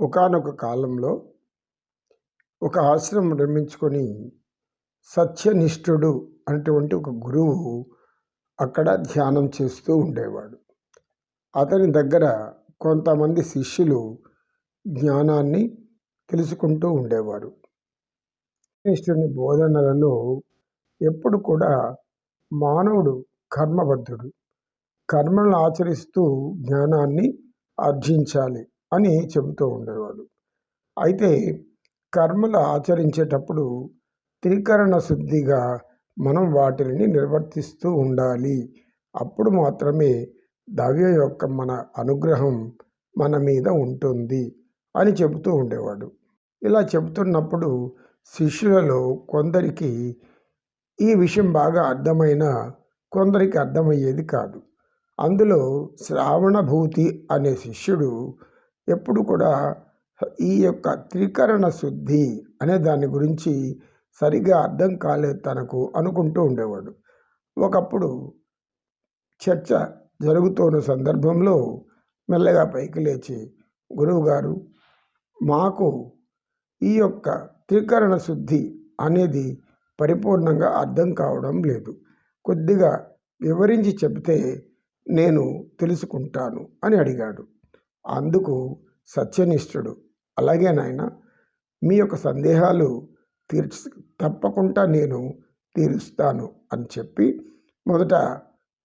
ఒకానొక కాలంలో ఒక ఆశ్రమం నిర్మించుకొని సత్యనిష్ఠుడు అనేటువంటి ఒక గురువు అక్కడ ధ్యానం చేస్తూ ఉండేవాడు. అతని దగ్గర కొంతమంది శిష్యులు జ్ఞానాన్ని తెలుసుకుంటూ ఉండేవారు. నిష్ఠుని బోధనలలో ఎప్పుడు కూడా మానవుడు కర్మబద్ధుడు. కర్మలను ఆచరిస్తూ జ్ఞానాన్ని ఆర్జించాలి. అని చెబుతూ ఉండేవాడు. అయితే కర్మలు ఆచరించేటప్పుడు త్రికరణ శుద్ధిగా మనం వాటిని నిర్వర్తిస్తూ ఉండాలి. అప్పుడు మాత్రమే దవ్య యొక్క మన అనుగ్రహం మన మీద ఉంటుంది అని చెబుతూ ఉండేవాడు. ఇలా చెబుతున్నప్పుడు శిష్యులలో కొందరికి ఈ విషయం బాగా అర్థమైన కొందరికి అర్థమయ్యేది కాదు. అందులో శ్రావణభూతి అనే శిష్యుడు ఎప్పుడు కూడా ఈ యొక్క త్రికరణ శుద్ధి అనే దాని గురించి సరిగా అర్థం కాలేదు తనకు అనుకుంటూ ఉండేవాడు. ఒకప్పుడు చర్చ జరుగుతున్న సందర్భంలో మెల్లగా పైకి లేచి గురువుగారు మాకు ఈ యొక్క త్రికరణ శుద్ధి అనేది పరిపూర్ణంగా అర్థం కావడం లేదు. కొద్దిగా వివరించి చెబితే నేను తెలుసుకుంటాను అని అడిగాడు. అందుకు సత్యనిష్ఠుడు. అలాగే నాయన మీ యొక్క సందేహాలు తీర్చి తప్పకుండా నేను తీరుస్తాను అని చెప్పి మొదట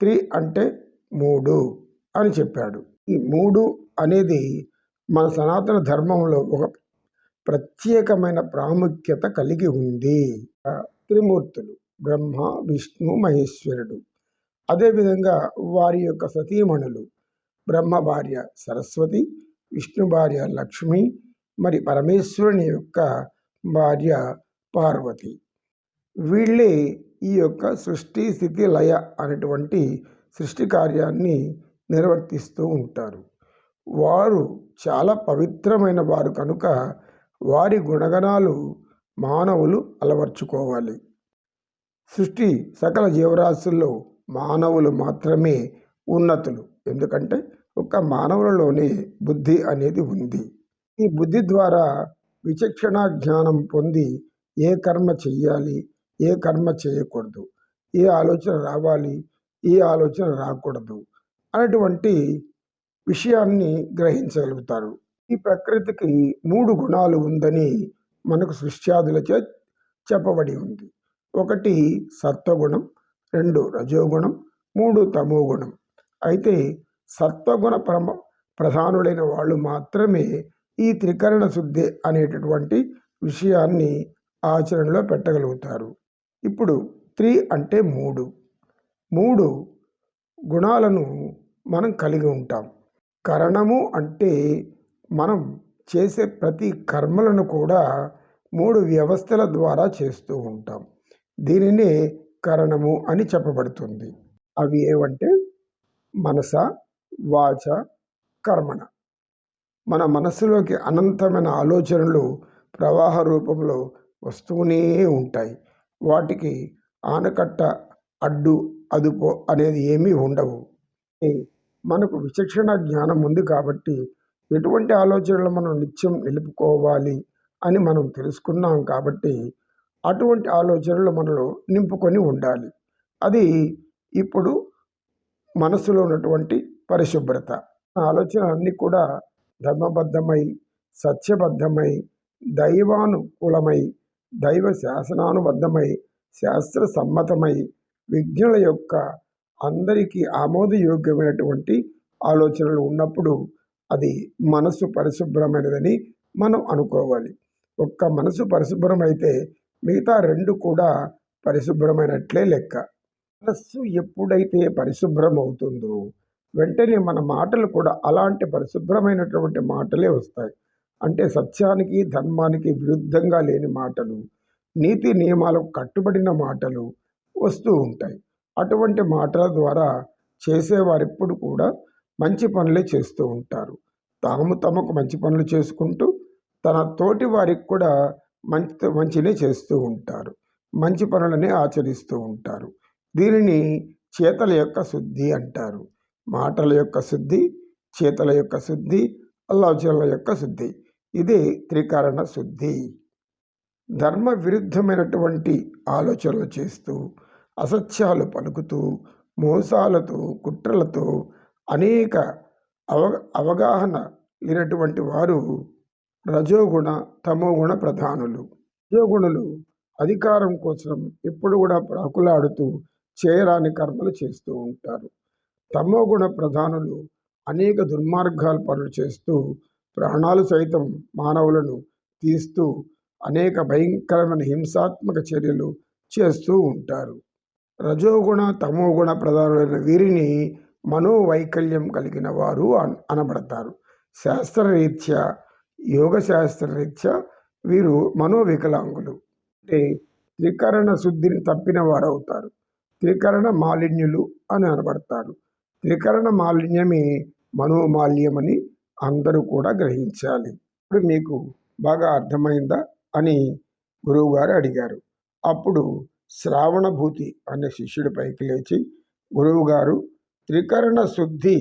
త్రీ అంటే మూడు అని చెప్పాడు. ఈ మూడు అనేది మన సనాతన ధర్మంలో ఒక ప్రత్యేకమైన ప్రాముఖ్యత కలిగి ఉంది. త్రిమూర్తులు బ్రహ్మ విష్ణు మహేశ్వరుడు. అదేవిధంగా వారి యొక్క సతీమణులు బ్రహ్మ భార్య సరస్వతి విష్ణు భార్య లక్ష్మి మరి పరమేశ్వరుని యొక్క భార్య పార్వతి. వీళ్ళే ఈ యొక్క సృష్టి స్థితి లయ అనేటువంటి సృష్టి కార్యాన్ని నిర్వర్తిస్తూ ఉంటారు. వారు చాలా పవిత్రమైన వారు కనుక వారి గుణగణాలు మానవులు అలవర్చుకోవాలి. సృష్టి సకల జీవరాశుల్లో మానవులు మాత్రమే ఉన్నతులు. ఎందుకంటే ఒక మానవులలోనే బుద్ధి అనేది ఉంది. ఈ బుద్ధి ద్వారా విచక్షణ జ్ఞానం పొంది ఏ కర్మ చెయ్యాలి ఏ కర్మ చేయకూడదు ఏ ఆలోచన రావాలి ఏ ఆలోచన రాకూడదు అనేటువంటి విషయాన్ని గ్రహించగలుగుతారు. ఈ ప్రకృతికి మూడు గుణాలు ఉందని మనకు సృష్ట్యాదులచే చెప్పబడి ఉంది. ఒకటి సత్వగుణం రెండు రజోగుణం మూడు తమో గుణం అయితే సత్వగుణ ప్రమ ప్రధానులైన వాళ్ళు మాత్రమే ఈ త్రికరణ శుద్ధి అనేటటువంటి విషయాన్ని ఆచరణలో పెట్టగలుగుతారు. ఇప్పుడు త్రీ అంటే మూడు. మూడు గుణాలను మనం కలిగి ఉంటాం. కరణము అంటే మనం చేసే ప్రతి కర్మలను కూడా మూడు వ్యవస్థల ద్వారా చేస్తూ ఉంటాం. దీనినే కరణము అని చెప్పబడుతుంది. అవి ఏవంటే మనస వాచ కర్మణ. మన మనస్సులోకి అనంతమైన ఆలోచనలు ప్రవాహ రూపంలో వస్తూనే ఉంటాయి. వాటికి ఆనకట్ట అడ్డు అదుపు అనేది ఏమీ ఉండవు. మనకు విచక్షణ జ్ఞానం ఉంది కాబట్టి ఎటువంటి ఆలోచనలు మనం నిత్యం నిలుపుకోవాలి అని మనం తెలుసుకున్నాం కాబట్టి అటువంటి ఆలోచనలు మనలో నింపుకొని ఉండాలి. అది ఇప్పుడు మనసులో ఉన్నటువంటి పరిశుభ్రత. ఆలోచన అన్నీ కూడా ధర్మబద్ధమై సత్యబద్ధమై దైవానుకూలమై దైవ శాసనానుబద్ధమై శాస్త్ర సమ్మతమై విజ్ఞుల యొక్క అందరికీ ఆమోదయోగ్యమైనటువంటి ఆలోచనలు ఉన్నప్పుడు అది మనసు పరిశుభ్రమైనదని మనం అనుకోవాలి. ఒక్క మనసు పరిశుభ్రమైతే మిగతా రెండు కూడా పరిశుభ్రమైనట్లే లెక్క. మనస్సు ఎప్పుడైతే పరిశుభ్రం అవుతుందో వెంటనే మన మాటలు కూడా అలాంటి పరిశుభ్రమైనటువంటి మాటలే వస్తాయి. అంటే సత్యానికి ధర్మానికి విరుద్ధంగా లేని మాటలు నీతి నియమాలకు కట్టుబడిన మాటలు వస్తూ ఉంటాయి. అటువంటి మాటల ద్వారా చేసేవారెప్పుడు కూడా మంచి పనులే చేస్తూ ఉంటారు. తాము తమకు మంచి పనులు చేసుకుంటూ తన తోటి వారికి కూడా మంచి మంచినే చేస్తూ ఉంటారు. మంచి పనులనే ఆచరిస్తూ ఉంటారు. దీనిని చేతల యొక్క శుద్ధి అంటారు. మాటల యొక్క శుద్ధి చేతల యొక్క శుద్ధి ఆలోచనల యొక్క శుద్ధి. ఇది త్రికరణ శుద్ధి. ధర్మ విరుద్ధమైనటువంటి ఆలోచనలు చేస్తూ అసత్యాలు పలుకుతూ మోసాలతో కుట్రలతో అనేక అవ అవగాహన లేనటువంటి వారు రజోగుణ తమోగుణ ప్రధానులు. రజోగుణులు అధికారం కోసం ఎప్పుడు కూడా ప్రాకులాడుతూ చేయరాని కర్మలు చేస్తూ ఉంటారు. తమోగుణ ప్రధానులు అనేక దుర్మార్గాల పనులు చేస్తూ ప్రాణాలు సైతం మానవులను తీస్తూ అనేక భయంకరమైన హింసాత్మక చర్యలు చేస్తూ ఉంటారు. రజోగుణ తమోగుణ ప్రధానులైన వీరిని మనోవైకల్యం కలిగిన వారు అన్- అనబడతారు. శాస్త్రరీత్యా యోగ శాస్త్రరీత్యా వీరు మనోవికలాంగులు. అంటే త్రికరణ శుద్ధిని తప్పిన వారు అవుతారు త్రికరణ మాలిన్యులు అని అనబడతారు. త్రికరణ మాలిన్యమే మనోమాల్యమని అందరూ కూడా గ్రహించాలి. ఇప్పుడు మీకు బాగా అర్థమైందా అని గురువుగారు అడిగారు. అప్పుడు శ్రావణభూతి అనే శిష్యుడి పైకి లేచి గురువుగారు త్రికరణ శుద్ధి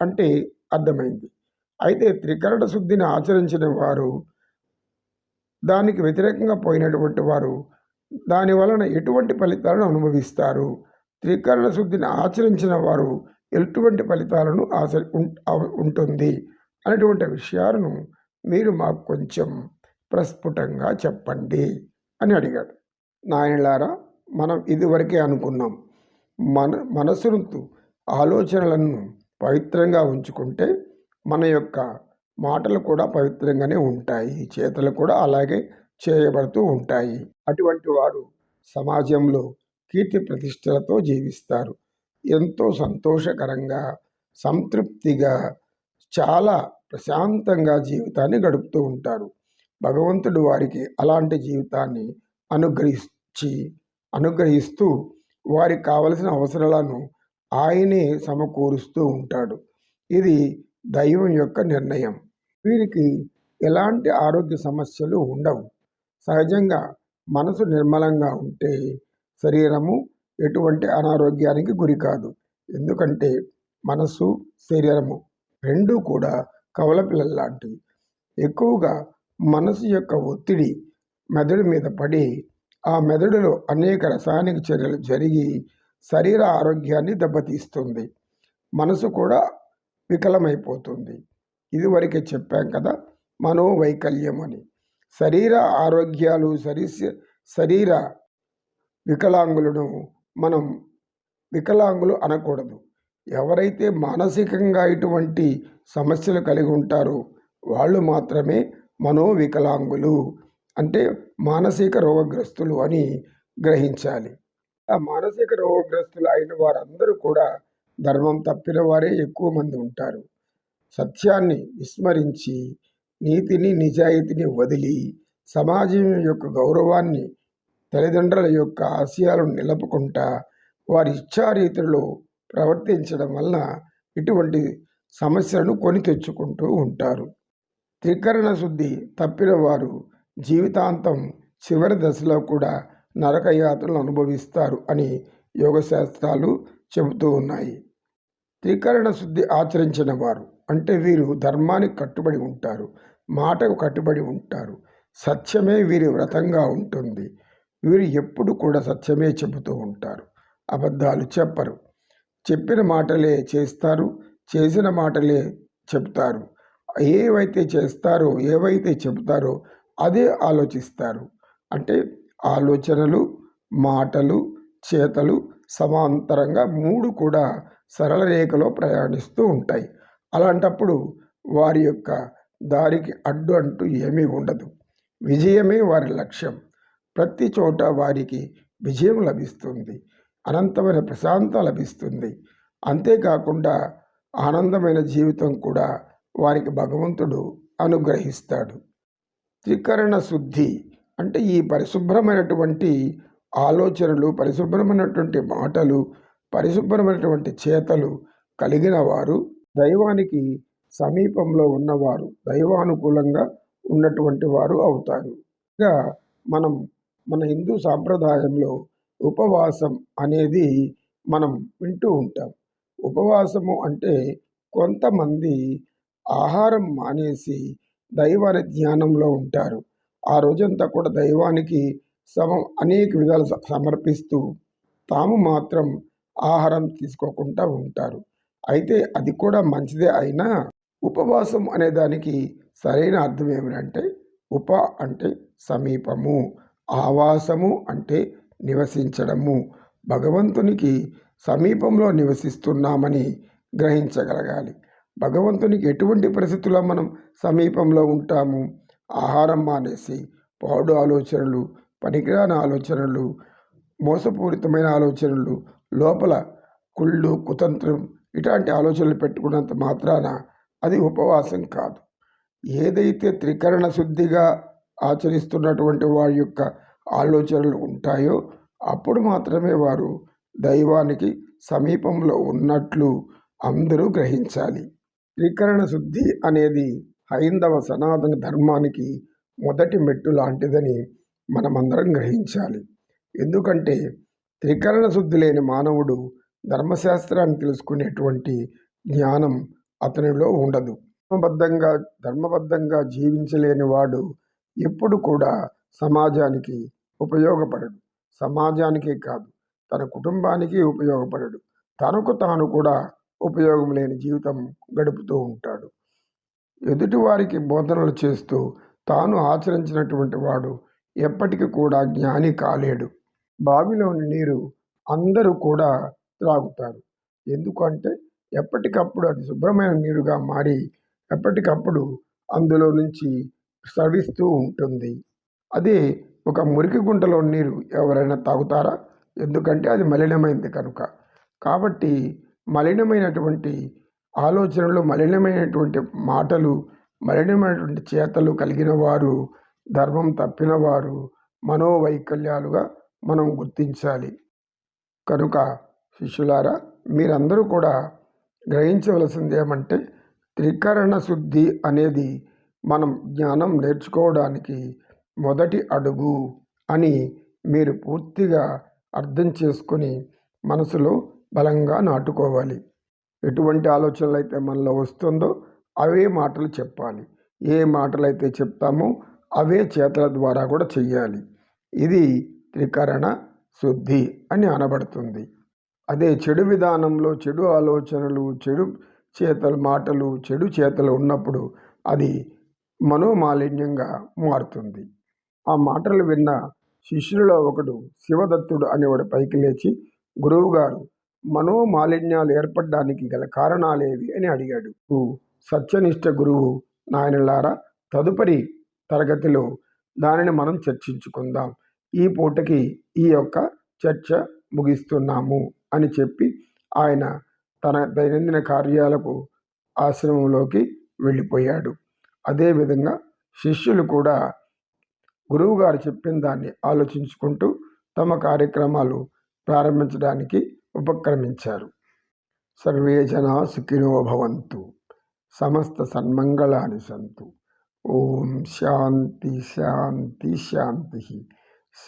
అంటే అర్థమైంది. అయితే త్రికరణ శుద్ధిని ఆచరించిన వారు దానికి వ్యతిరేకంగా పోయినటువంటి వారు దాని వలన ఎటువంటి ఫలితాలను అనుభవిస్తారు? త్రికరణ శుద్ధిని ఆచరించిన వారు ఎటువంటి ఫలితాలను ఆచ ఉం- ఉంటుంది? అనేటువంటి విషయాలను మీరు మాకు కొంచెం ప్రస్ఫుటంగా చెప్పండి అని అడిగాడు. నాయనలారా మనం ఇదివరకే అనుకున్నాం. మన మనసును ఆలోచనలను పవిత్రంగా ఉంచుకుంటే మన యొక్క మాటలు కూడా పవిత్రంగానే ఉంటాయి. చేతలు కూడా అలాగే చేయబడుతూ ఉంటాయి. అటువంటి వారు సమాజంలో కీర్తి ప్రతిష్టలతో జీవిస్తారు. ఎంతో సంతోషకరంగా సంతృప్తిగా చాలా ప్రశాంతంగా జీవితాన్ని గడుపుతూ ఉంటారు. భగవంతుడు వారికి అలాంటి జీవితాన్ని అనుగ్రహించి అనుగ్రహిస్తూ వారికి కావలసిన అవసరాలను ఆయనే సమకూరుస్తూ ఉంటాడు. ఇది దైవం యొక్క నిర్ణయం. వీరికి ఎలాంటి ఆరోగ్య సమస్యలు ఉండవు. సహజంగా మనసు నిర్మలంగా ఉంటే శరీరము ఎటువంటి అనారోగ్యానికి గురి కాదు ఎందుకంటే మనసు శరీరము రెండూ కూడా కవల పిల్లల లాంటివి. ఎక్కువగా మనసు యొక్క ఒత్తిడి మెదడు మీద పడి ఆ మెదడులో అనేక రసాయనిక చర్యలు జరిగి శరీర ఆరోగ్యాన్ని దెబ్బతీస్తుంది. మనసు కూడా వికలమైపోతుంది. ఇదివరకే చెప్పాం కదా మనోవైకల్యం అని శరీర ఆరోగ్యాలు శరీర శరీర వికలాంగులను మనం వికలాంగులు అనకూడదు. ఎవరైతే మానసికంగా ఇటువంటి సమస్యలు కలిగి ఉంటారో వాళ్ళు మాత్రమే మనోవికలాంగులు అంటే మానసిక రోగగ్రస్తులు అని గ్రహించాలి. ఆ మానసిక రోగగ్రస్తులు అయిన వారందరూ కూడా ధర్మం తప్పిన వారే ఎక్కువ మంది ఉంటారు. సత్యాన్ని విస్మరించి నీతిని నిజాయితీని వదిలి సమాజం యొక్క గౌరవాన్ని తల్లిదండ్రుల యొక్క ఆశయాలను నిలుపుకుంటా వారి ఇచ్ఛారీతిలో ప్రవర్తించడం వలన ఇటువంటి సమస్యలను కొని తెచ్చుకుంటూ ఉంటారు. త్రికరణ శుద్ధి తప్పిన వారు జీవితాంతం చివరి దశలో కూడా నరకయాత్రలు అనుభవిస్తారు అని యోగశాస్త్రాలు చెబుతూ ఉన్నాయి. త్రికరణ శుద్ధి ఆచరించిన వారు అంటే వీరు ధర్మానికి కట్టుబడి ఉంటారు మాటకు కట్టుబడి ఉంటారు సత్యమే వీరి వ్రతంగా ఉంటుంది. వీరు ఎప్పుడు కూడా సత్యమే చెబుతూ ఉంటారు. అబద్ధాలు చెప్పరు. చెప్పిన మాటలే చేస్తారు చేసిన మాటలే చెప్తారు. ఏవైతే చేస్తారో ఏవైతే చెబుతారో అదే ఆలోచిస్తారు. అంటే ఆలోచనలు మాటలు చేతలు సమాంతరంగా మూడు కూడా సరళ రేఖలో ప్రయాణిస్తూ ఉంటాయి. అలాంటప్పుడు వారి యొక్క దారికి అడ్డు అంటూ ఏమీ ఉండదు. విజయమే వారి లక్ష్యం. ప్రతి చోట వారికి విజయం లభిస్తుంది. అనంతమైన ప్రశాంత లభిస్తుంది. అంతేకాకుండా ఆనందమైన జీవితం కూడా వారికి భగవంతుడు అనుగ్రహిస్తాడు. త్రికరణ శుద్ధి అంటే ఈ పరిశుభ్రమైనటువంటి ఆలోచనలు పరిశుభ్రమైనటువంటి మాటలు పరిశుభ్రమైనటువంటి చేతలు కలిగిన వారు దైవానికి సమీపంలో ఉన్నవారు దైవానుకూలంగా ఉన్నటువంటి వారు అవుతారు. ఇంకా మనం మన హిందూ సాంప్రదాయంలో ఉపవాసం అనేది మనం వింటూ ఉంటాం. ఉపవాసము అంటే కొంతమంది ఆహారం మానేసి దైవాన్ని ధ్యానంలో ఉంటారు. ఆ రోజంతా కూడా దైవానికి సమ అనేక విధాలు సమర్పిస్తూ తాము మాత్రం ఆహారం తీసుకోకుండా ఉంటారు. అయితే అది కూడా మంచిదే అయినా ఉపవాసం అనే దానికి సరైన అర్థం ఏమిటంటే ఉప అంటే సమీపము ఆవాసము అంటే నివసించడము. భగవంతునికి సమీపంలో నివసిస్తున్నామని గ్రహించగలగాలి. భగవంతునికి ఎటువంటి పరిస్థితుల్లో మనం సమీపంలో ఉంటాము? ఆహారం మానేసి పాడు ఆలోచనలు పనికిరాని ఆలోచనలు మోసపూరితమైన ఆలోచనలు లోపల కుళ్ళు కుతంత్రం ఇట్లాంటి ఆలోచనలు పెట్టుకున్నంత మాత్రాన అది ఉపవాసం కాదు. ఏదైతే త్రికరణ శుద్ధిగా ఆచరిస్తున్నటువంటి వారి యొక్క ఆలోచనలు ఉంటాయో అప్పుడు మాత్రమే వారు దైవానికి సమీపంలో ఉన్నట్లు అందరూ గ్రహించాలి. త్రికరణ శుద్ధి అనేది హైందవ సనాతన ధర్మానికి మొదటి మెట్టు లాంటిదని మనమందరం గ్రహించాలి. ఎందుకంటే త్రికరణ శుద్ధి లేని మానవుడు ధర్మశాస్త్రాన్ని తెలుసుకునేటువంటి జ్ఞానం అతనిలో ఉండదు. ధర్మబద్ధంగా ధర్మబద్ధంగా జీవించలేని వాడు ఎప్పుడు కూడా సమాజానికి ఉపయోగపడడు. సమాజానికే కాదు తన కుటుంబానికి ఉపయోగపడడు. తనకు తాను కూడా ఉపయోగం లేని జీవితం గడుపుతూ ఉంటాడు. ఎదుటివారికి బోధనలు చేస్తూ తాను ఆచరించినటువంటి వాడు ఎప్పటికీ కూడా జ్ఞాని కాలేడు. బావిలోని నీరు అందరూ కూడా త్రాగుతారు. ఎందుకంటే ఎప్పటికప్పుడు అది శుభ్రమైన నీరుగా మారి ఎప్పటికప్పుడు అందులో నుంచి స్రవిస్తూ ఉంటుంది. అదే ఒక మురికి గుంటలో నీరు ఎవరైనా తాగుతారా? ఎందుకంటే అది మలినమైంది కనుక. కాబట్టి మలినమైనటువంటి ఆలోచనలు మలినమైనటువంటి మాటలు మలినమైనటువంటి చేతలు కలిగిన వారు ధర్మం తప్పిన వారు మనోవైకల్యాలుగా మనం గుర్తించాలి. కనుక శిష్యులారా మీరందరూ కూడా గ్రహించవలసింది ఏమంటే త్రికరణ శుద్ధి అనేది మనం జ్ఞానం నేర్చుకోవడానికి మొదటి అడుగు అని మీరు పూర్తిగా అర్థం చేసుకొని మనసులో బలంగా నాటుకోవాలి. ఎటువంటి ఆలోచనలు అయితే మనలో వస్తుందో అవే మాటలు చెప్పాలి. ఏ మాటలు అయితే చెప్తామో అవే చేతల ద్వారా కూడా చెయ్యాలి. ఇది త్రికరణ శుద్ధి అని అనబడుతుంది. అదే చెడు విధానంలో చెడు ఆలోచనలు చెడు చేతలు మాటలు చెడు చేతలు ఉన్నప్పుడు అది మనోమాలిన్యంగా మారుతుంది. ఆ మాటలు విన్న శిష్యులలో ఒకడు శివదత్తుడు అనేవాడు పైకి లేచి గురువుగారు మనోమాలిన్యాలు ఏర్పడడానికి గల కారణాలేవి? అని అడిగాడు. సత్యనిష్ట గురువు నాయనలారా తదుపరి తరగతిలో దానిని మనం చర్చించుకుందాం. ఈ పూటకి ఈ యొక్క చర్చ ముగిస్తున్నాము అని చెప్పి ఆయన తన దైనందిన కార్యాలకు ఆశ్రమంలోకి వెళ్ళిపోయాడు. అదేవిధంగా శిష్యులు కూడా గురువుగారు చెప్పిన దాన్ని ఆలోచించుకుంటూ తమ కార్యక్రమాలు ప్రారంభించడానికి ఉపక్రమించారు. సర్వే జనా సుఖినో భవంతు. సమస్త సన్మంగళాని సంతు. ఓం శాంతి శాంతి శాంతి.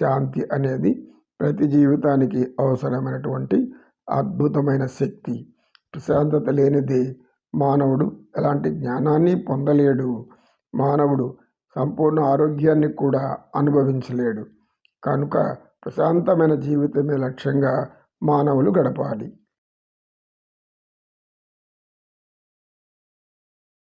శాంతి అనేది ప్రతి జీవితానికి అవసరమైనటువంటి అద్భుతమైన శక్తి ప్రశాంతత లేనిదే మానవుడు ఎలాంటి జ్ఞానాన్ని పొందలేడు. మానవుడు సంపూర్ణ ఆరోగ్యాన్ని కూడా అనుభవించలేడు. కనుక ప్రశాంతమైన జీవితమే లక్ష్యంగా మానవులు గడపాలి.